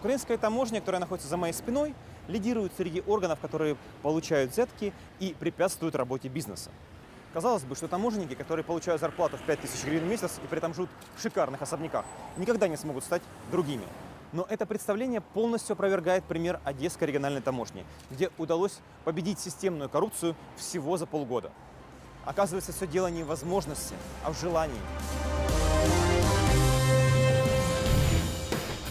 Украинская таможня, которая находится за моей спиной, лидирует среди органов, которые получают взятки и препятствуют работе бизнеса. Казалось бы, что таможенники, которые получают зарплату в 5000 гривен в месяц и при этом живут в шикарных особняках, никогда не смогут стать другими. Но это представление полностью опровергает пример Одесской региональной таможни, где удалось победить системную коррупцию всего за полгода. Оказывается, все дело не в возможности, а в желании.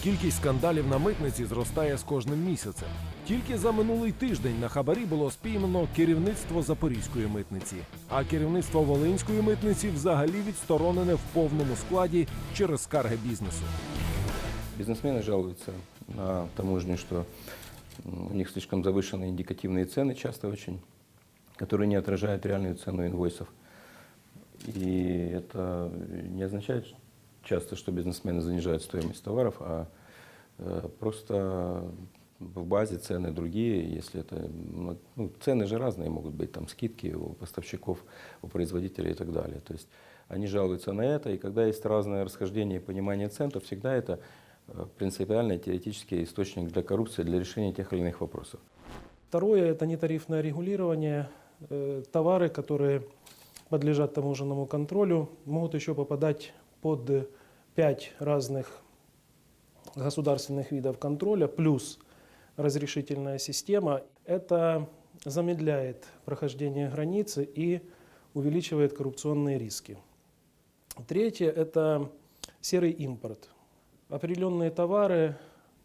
Кількість скандалів на митниці зростає з кожним місяцем. Тільки за минулий тиждень на хабарі було спіймано керівництво Запорізької митниці, а керівництво Волинської митниці взагалі відсторонене в повному складі через скарги бізнесу. Бизнесмены жалуются на таможню, что м, у них слишком завышенные индикативные цены часто очень, которые не отражают реальную цену инвойсов. И это не означает часто, что бизнесмены занижают стоимость товаров, а э, просто в базе цены другие, если это... ну, ну, цены же разные могут быть, там скидки у поставщиков, у производителей и так далее. То есть они жалуются на это, и когда есть разное расхождение и понимание цен, то всегда это э, принципиальный теоретический источник для коррупции, для решения тех или иных вопросов. Второе – это нетарифное регулирование. Э, Товары, которые подлежат таможенному контролю, могут еще попадать под пять разных государственных видов контроля, плюс разрешительная система. Это замедляет прохождение границы и увеличивает коррупционные риски. Третье – это серый импорт. Определенные товары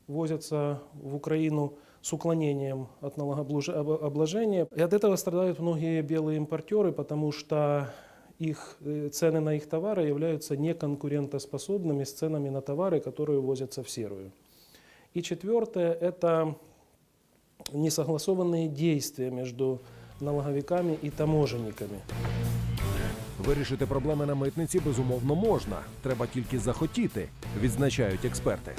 возятся в Украину с уклонением от налогообложения. И от этого страдают многие белые импортеры, потому что их э, цены на их товары являются неконкурентоспособными с ценами на товары, которые возятся в серую. И четвертое – это несогласованные действия между налоговиками и таможенниками. Вирішити проблеми на митниці безумовно можна. Треба тільки захотіти, відзначають експерти.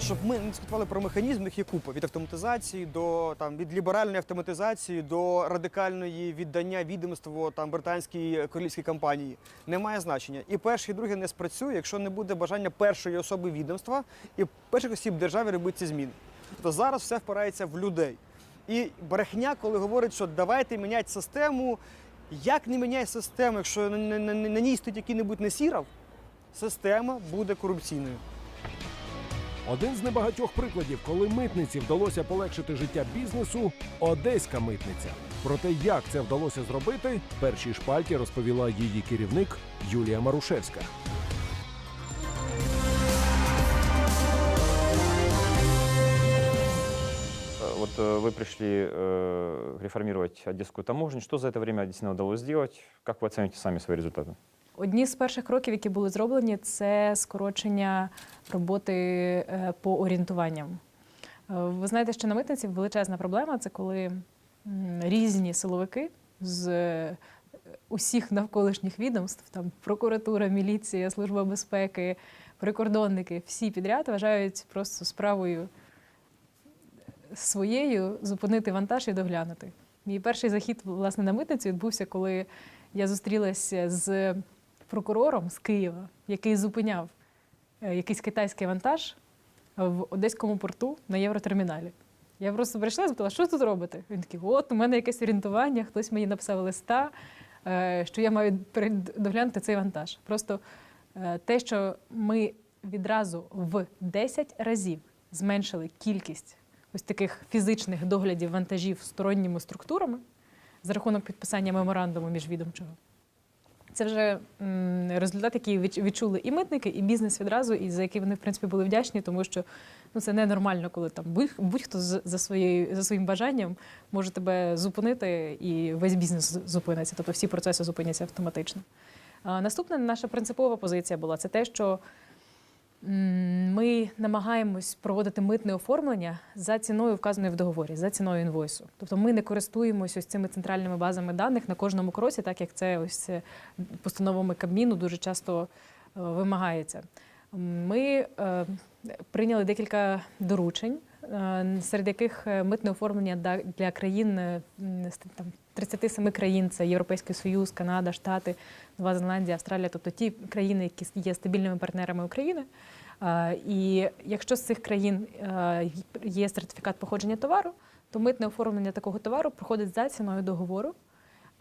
Щоб ми не дискутували про механізм, їх є купа від автоматизації до там від ліберальної автоматизації до радикальної віддання відомства там британській королівській компанії. Немає значення. І перше, і друге не спрацює, якщо не буде бажання першої особи відомства і перших осіб держави робити ці зміни. Тобто зараз все впирається в людей. І брехня, коли говорить, що давайте міняти систему. Як не міняй систему, якщо на, на, на, на ній стоїть який-небудь несірав, система буде корупційною. Один з небагатьох прикладів, коли митниці вдалося полегшити життя бізнесу одеська митниця. Про те, як це вдалося зробити, першій шпальті розповіла її керівник Юлія Марушевська. Э, Вот э, вы пришли э, реформировать Одесскую таможню. Что за это время действительно удалось сделать? Как вы оцените сами свои результаты? Одні з перших кроків, які були зроблені, це скорочення роботи е, по орієнтуванням. Е, Ви знаєте, що на митниці величезна проблема це коли різні силовики з е, усіх навколишніх відомств, там прокуратура, міліція, служба безпеки, прикордонники, всі підряд вважають просто справою своєю зупинити вантаж і доглянути. Мій перший захід власне на митницю відбувся, коли я зустрілася з прокурором з Києва, який зупиняв е, якийсь китайський вантаж в одеському порту на євротерміналі. Я просто прийшла і запитала, що тут робите? Він такий, от у мене якесь орієнтування, хтось мені написав листа, е, що я маю доглянути цей вантаж. Просто е, те, що ми відразу в 10 разів зменшили кількість ось таких фізичних доглядів вантажів сторонніми структурами за рахунок підписання меморандуму міжвідомчого. Це вже результат, який відчули і митники, і бізнес відразу, і за який вони в принципі були вдячні, тому що ну це ненормально, коли там будь- будь-хто за своєю за своїм бажанням може тебе зупинити, і весь бізнес зупиниться, тобто всі процеси зупиняться автоматично. Наступна наша принципова позиція була це те, що ми намагаємось проводити митне оформлення за ціною, вказаною в договорі, за ціною інвойсу. Тобто ми не користуємося ось цими центральними базами даних на кожному кроці, так як це ось е, постановами Кабміну дуже часто е, вимагається. Ми е, прийняли декілька доручень серед яких е, митне оформлення для країн е, там, 37 країн. Це Європейський Союз, Канада, Штати, Нова Зеландія, Австралія, тобто ті країни, які є стабільними партнерами України. Е, І якщо з цих країн е, є сертифікат походження товару, то митне оформлення такого товару проходить за ціною договору,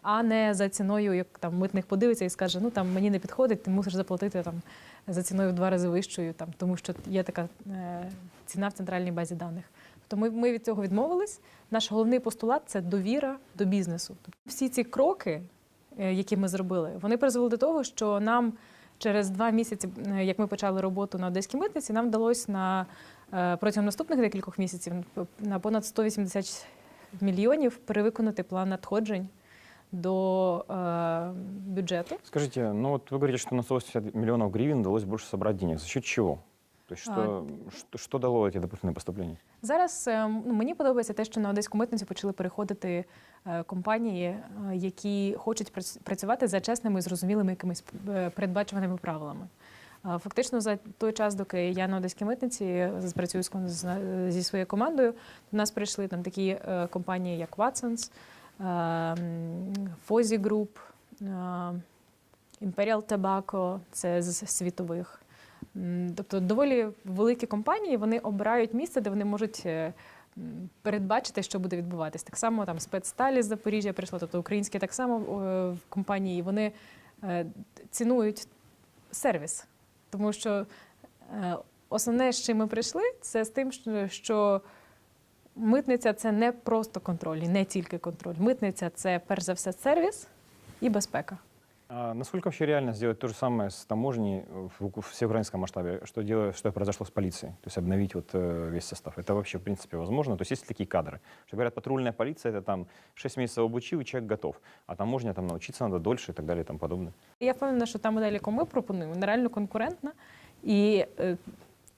а не за ціною, як там митник подивиться і скаже, ну там мені не підходить, ти мусиш заплатити там за ціною в два рази вищою, там тому що є така е, ціна в центральній базі даних. Тобто ми, ми від цього відмовились. Наш головний постулат це довіра до бізнесу. Тобто всі ці кроки, е, які ми зробили, вони призвели до того, що нам через два місяці, е, як ми почали роботу на одеській митниці, нам вдалося на е, протягом наступних декількох місяців на понад 180 мільйонів перевиконати план надходжень до е, бюджету. Скажите, ну вот вы говорите, что на 180 миллионов гривен удалось больше собрать денег. За счет чего? То есть что, что, что дало эти дополнительные поступления? Зараз е, ну, мені подобається те, що на одеську митницю почали переходити е, компанії, е, які хочуть прац- працювати за чесними і зрозумілими якимись е, передбачуваними правилами. Е, Фактично, за той час, доки я на одеській митниці е, працюю з кон- з- зі своєю командою, до нас прийшли там такі е, компанії, як Watsons, е, м, Fozzy Group, е, Imperial Tobacco, це з світових. Тобто доволі великі компанії вони обирають місце, де вони можуть е, передбачити, що буде відбуватись. Так само там спецсталі з Запоріжжя прийшло, тобто українські так само в компанії. Вони е, цінують сервіс, тому що основне, з чим ми прийшли, це з тим, що митниця це не просто контроль, і не тільки контроль. Митниця це перш за все сервіс і безпека. А насколько вообще реально сделать то же самое с таможней в, в всеукраинском масштабе, что, дело, что произошло с полицией? То есть обновить вот э, весь состав. Это вообще, в принципе, возможно? То есть есть ли такие кадры? Что говорят, патрульная полиция, это там 6 месяцев обучил, и человек готов. А таможня там научиться надо дольше и так далее и тому подобное. Я впевнена, що та модель, яку ми пропонуємо, вона реально конкурентна і е,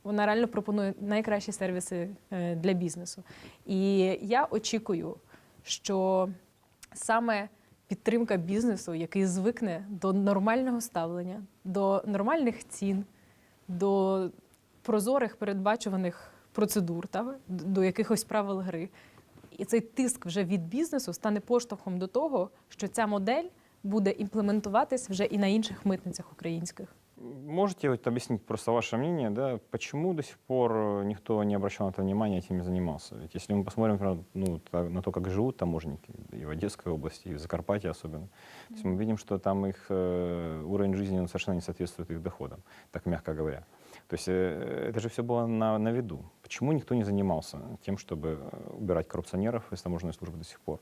вона реально пропонує найкращі сервіси е, для бізнесу. І я очікую, що саме підтримка бізнесу, який звикне до нормального ставлення, до нормальних цін, до прозорих передбачуваних процедур, та, до якихось правил гри. І цей тиск вже від бізнесу стане поштовхом до того, що ця модель буде імплементуватись вже і на інших митницях українських. Можете вот объяснить просто ваше мнение, да, почему до сих пор э, никто не обращал на это внимания, этим не занимался? Ведь если мы посмотрим например, ну, на то, как живут таможенники и в Одесской области, и в Закарпатье особенно, то есть мы видим, что там их э, уровень жизни он совершенно не соответствует их доходам, так мягко говоря. То есть э, это же все было на, на виду. Почему никто не занимался тем, чтобы убирать коррупционеров из таможенной службы до сих пор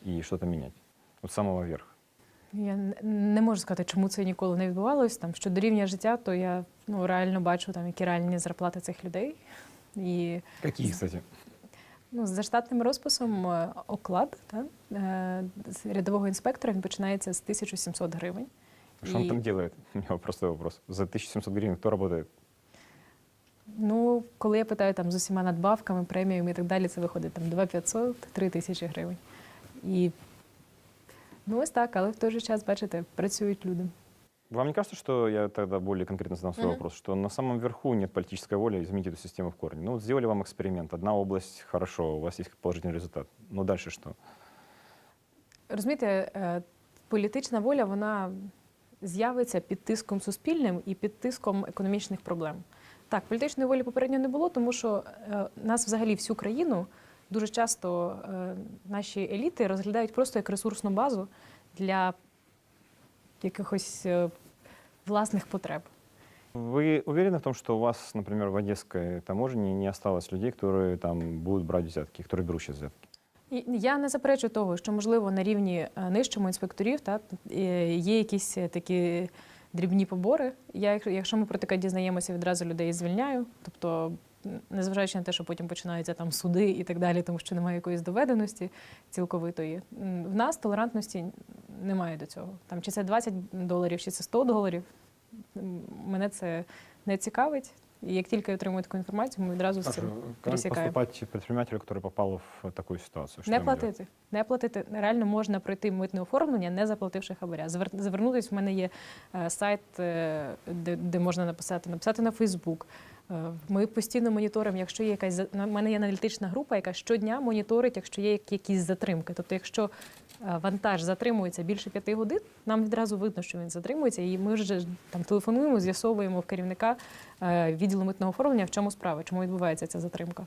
и что-то менять? Вот с самого верха. Я не можу сказати, чому це ніколи не відбувалось. Там щодо рівня життя, то я ну реально бачу там які реальні зарплати цих людей. І Какие, кстати? ну, за штатним розписом е, оклад та, е, рядового інспектора він починається з 1700 гривень. Что он И- там делает? У меня простой вопрос. За 1700 гривен кто работает? Ну, коли я питаю там з усіма надбавками, преміями і так далі, це виходить там 2500, 3000 гривень. І ну ось так, але в той же час, бачите, працюють люди. Вам не кажется, что я тогда более конкретно задам свой Мгм. вопрос, что на самом верху нет политической воли изменить эту систему в корне? Ну вот сделали вам эксперимент, одна область хорошо, у вас есть положительный результат. Но дальше что? Розумієте, е, політична воля вона з'явиться під тиском суспільним і під тиском економічних проблем. Так, політичної волі попередньо не було, тому що е, нас взагалі всю країну дуже часто е, наші еліти розглядають просто як ресурсну базу для якихось е, власних потреб. Вы уверены в том, что у вас, например, в Одесской таможне не осталось людей, которые там будут брать взятки, которые берут сейчас взятки? І Я не заперечую того, що можливо на рівні е, нижчому інспекторів та е, є якісь е, такі дрібні побори. Я, якщо- якщо ми про таке дізнаємося, відразу людей звільняю. Тобто, м, незважаючи на те, що потім починаються там суди і так далі, тому що немає якоїсь доведеності цілковитої. В нас толерантності немає до цього. Там чи це 20 доларів, чи це 100 доларів. Мене це не цікавить. І як тільки я отримую таку інформацію, ми відразу з цим Как пересекаємо. поступать предпринимателю, который попал в такую ситуацию? Что Не ему делать? Не платити. Реально можна пройти митне оформлення, не заплативши хабаря. Звер- Звернутись в мене є е, сайт, е, де, де можна написати, написати на Фейсбук, Ми постійно моніторимо, якщо є якась на мене є аналітична група, яка щодня моніторить, якщо є якісь затримки. Тобто, якщо е, вантаж затримується більше п'яти годин, нам відразу видно, що він затримується, і ми вже там телефонуємо, з'ясовуємо в керівника е, відділу митного оформлення, в чому справа, чому відбувається ця затримка.